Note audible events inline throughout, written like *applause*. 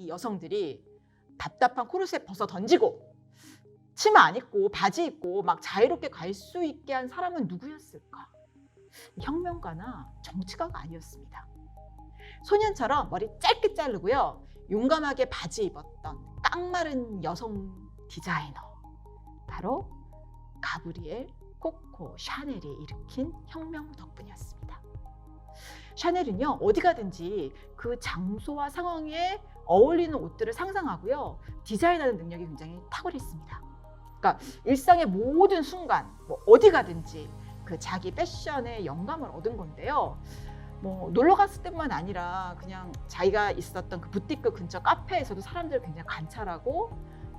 이 여성들이 답답한 코르셋 벗어 던지고 치마 안 입고 바지 입고 막 자유롭게 갈 수 있게 한 사람은 누구였을까? 혁명가나 정치가가 아니었습니다. 소년처럼 머리 짧게 자르고요. 용감하게 바지 입었던 깡마른 여성 디자이너. 바로 가브리엘 코코 샤넬이 일으킨 혁명 덕분이었습니다. 샤넬은요, 어디 가든지 그 장소와 상황에 어울리는 옷들을 상상하고요, 디자인하는 능력이 굉장히 탁월했습니다. 그러니까 일상의 모든 순간, 뭐 어디 가든지 그 자기 패션의 영감을 얻은 건데요. 뭐 놀러 갔을 때만 아니라 그냥 자기가 있었던 그 부티크 근처 카페에서도 사람들을 굉장히 관찰하고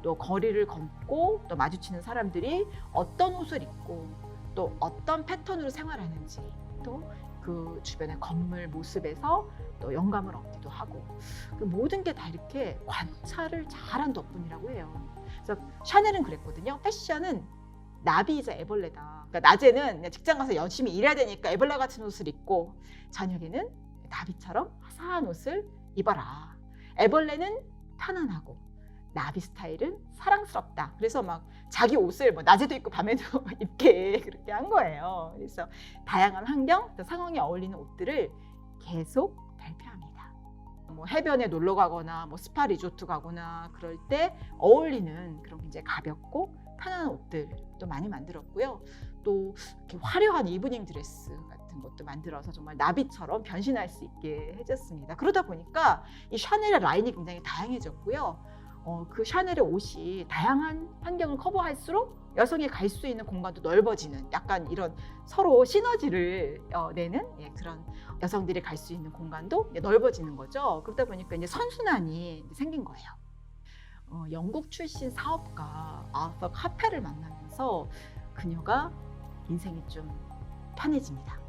또 거리를 걷고 또 마주치는 사람들이 어떤 옷을 입고 또 어떤 패턴으로 생활하는지 또 그 주변의 건물 모습에서 또 영감을 얻기도 하고 그 모든 게 다 이렇게 관찰을 잘한 덕분이라고 해요. 그래서 샤넬은 그랬거든요. 패션은 나비이자 애벌레다. 그러니까 낮에는 직장 가서 열심히 일해야 되니까 애벌레 같은 옷을 입고 저녁에는 나비처럼 화사한 옷을 입어라. 애벌레는 편안하고 나비 스타일은 사랑스럽다. 그래서 막 자기 옷을 뭐 낮에도 입고 밤에도 *laughs* 입게 그렇게 한 거예요. 그래서 다양한 환경, 또 상황에 어울리는 옷들을 계속 발표합니다. 뭐 해변에 놀러 가거나 뭐 스파 리조트 가거나 그럴 때 어울리는 그런 굉장히 가볍고 편안한 옷들도 많이 만들었고요. 또 이렇게 화려한 이브닝 드레스 같은 것도 만들어서 정말 나비처럼 변신할 수 있게 해줬습니다. 그러다 보니까 이 샤넬의 라인이 굉장히 다양해졌고요. 어, 그 샤넬의 옷이 다양한 환경을 커버할수록 여성이 갈 수 있는 공간도 넓어지는 약간 이런 서로 시너지를 어, 내는 예, 그런 여성들이 갈 수 있는 공간도 넓어지는 거죠. 그러다 보니까 이제 선순환이 생긴 거예요. 어, 영국 출신 사업가 아서 카페를 만나면서 그녀가 인생이 좀 편해집니다.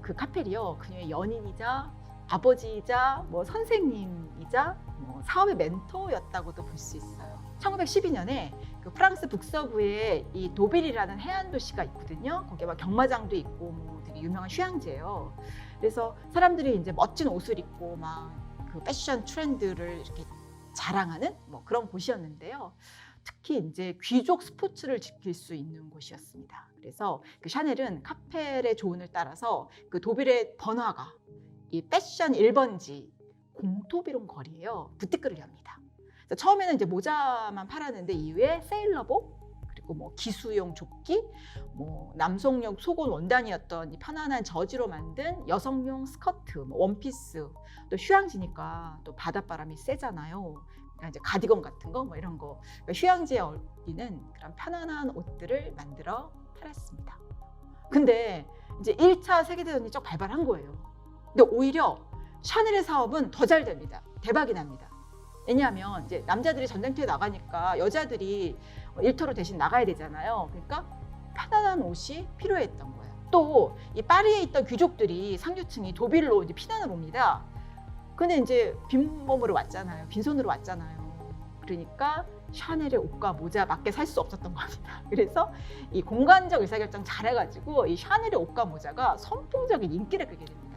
그 카펠이요, 그녀의 연인이자 아버지이자 뭐 선생님이자 뭐 사업의 멘토였다고도 볼 수 있어요. 1912년에 그 프랑스 북서부에 이 도빌이라는 해안 도시가 있거든요. 거기에 막 경마장도 있고 뭐 되게 유명한 휴양지예요. 그래서 사람들이 이제 멋진 옷을 입고 막 그 패션 트렌드를 이렇게 자랑하는 뭐 그런 곳이었는데요. 특히 이제 귀족 스포츠를 지킬 수 있는 곳이었습니다. 그래서 그 샤넬은 카펠의 조언을 따라서 그 도빌의 번화가 이 패션 1번지 공토비론 거리예요. 부티크를 엽니다. 처음에는 이제 모자만 팔았는데 이후에 세일러복 그리고 뭐 기수용 조끼, 뭐 남성용 속옷 원단이었던 이 편안한 저지로 만든 여성용 스커트, 뭐 원피스, 또 휴양지니까 또 바닷바람이 세잖아요. 그러니까 이제 가디건 같은 거 뭐 이런 거 그러니까 휴양지에 어울리는 그런 편안한 옷들을 만들어 팔았습니다. 근데 이제 1차 세계대전이 쭉 발발한 거예요. 근데 오히려 샤넬의 사업은 더 잘 됩니다. 대박이 납니다. 왜냐하면 이제 남자들이 전쟁터에 나가니까 여자들이 일터로 대신 나가야 되잖아요. 그러니까 편안한 옷이 필요했던 거예요. 또 이 파리에 있던 귀족들이 상류층이 도빌로 이제 피난을 옵니다. 근데 이제 빈몸으로 왔잖아요. 빈손으로 왔잖아요. 그러니까 샤넬의 옷과 모자 맞게 살수 없었던 겁니다. *laughs* 그래서 이 공간적 의사결정 잘해가지고 이 샤넬의 옷과 모자가 선풍적인 인기를 끌게 됩니다.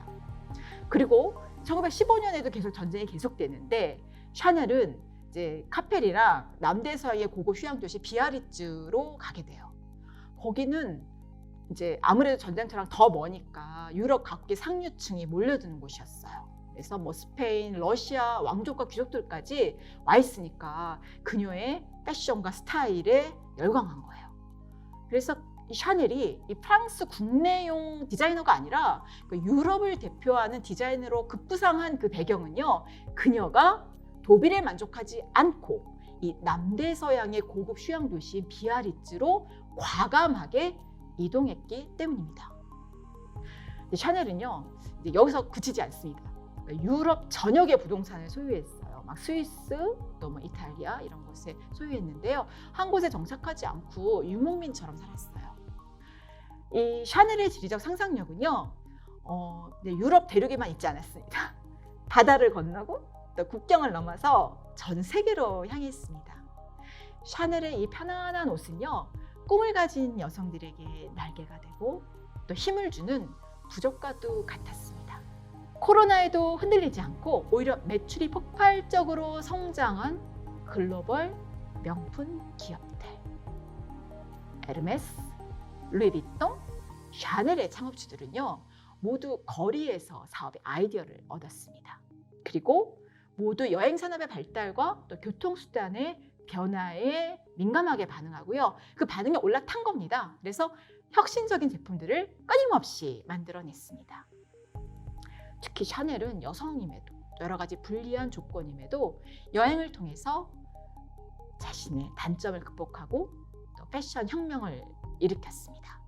그리고 1915년에도 계속 전쟁이 계속되는데 샤넬은 이제 카펠이랑 남대서의 고급 휴양 도시 비아리츠로 가게 돼요. 거기는 이제 아무래도 전쟁터랑 더 머니까 유럽 각국의 상류층이 몰려드는 곳이었어요. 그래서 뭐 스페인, 러시아 왕족과 귀족들까지 와 있으니까 그녀의 패션과 스타일에 열광한 거예요. 그래서 이 샤넬이 이 프랑스 국내용 디자이너가 아니라 그 유럽을 대표하는 디자이너로 급부상한 그 배경은요. 그녀가 도빌에 만족하지 않고 이 남대서양의 고급 휴양 도시인 비아리츠로 과감하게 이동했기 때문입니다. 샤넬은요 여기서 그치지 않습니다. 그러니까 유럽 전역의 부동산을 소유했어요. 막 스위스, 또 뭐 이탈리아 이런 곳에 소유했는데요. 한 곳에 정착하지 않고 유목민처럼 살았어요. 이 샤넬의 지리적 상상력은요, 어, 네, 유럽 대륙에만 있지 않았습니다. *laughs* 바다를 건너고 또 국경을 넘어서 전 세계로 향했습니다. 샤넬의 이 편안한 옷은요, 꿈을 가진 여성들에게 날개가 되고 또 힘을 주는 부적과도 같았습니다. 코로나에도 흔들리지 않고 오히려 매출이 폭발적으로 성장한 글로벌 명품 기업들. 에르메스, 루이비통, 샤넬의 창업주들은요, 모두 거리에서 사업의 아이디어를 얻었습니다. 그리고 모두 여행 산업의 발달과 또 교통수단의 변화에 민감하게 반응하고요. 그 반응에 올라탄 겁니다. 그래서 혁신적인 제품들을 끊임없이 만들어냈습니다. 특히 샤넬은 여성임에도 여러 가지 불리한 조건임에도 여행을 통해서 자신의 단점을 극복하고 또 패션 혁명을 일으켰습니다.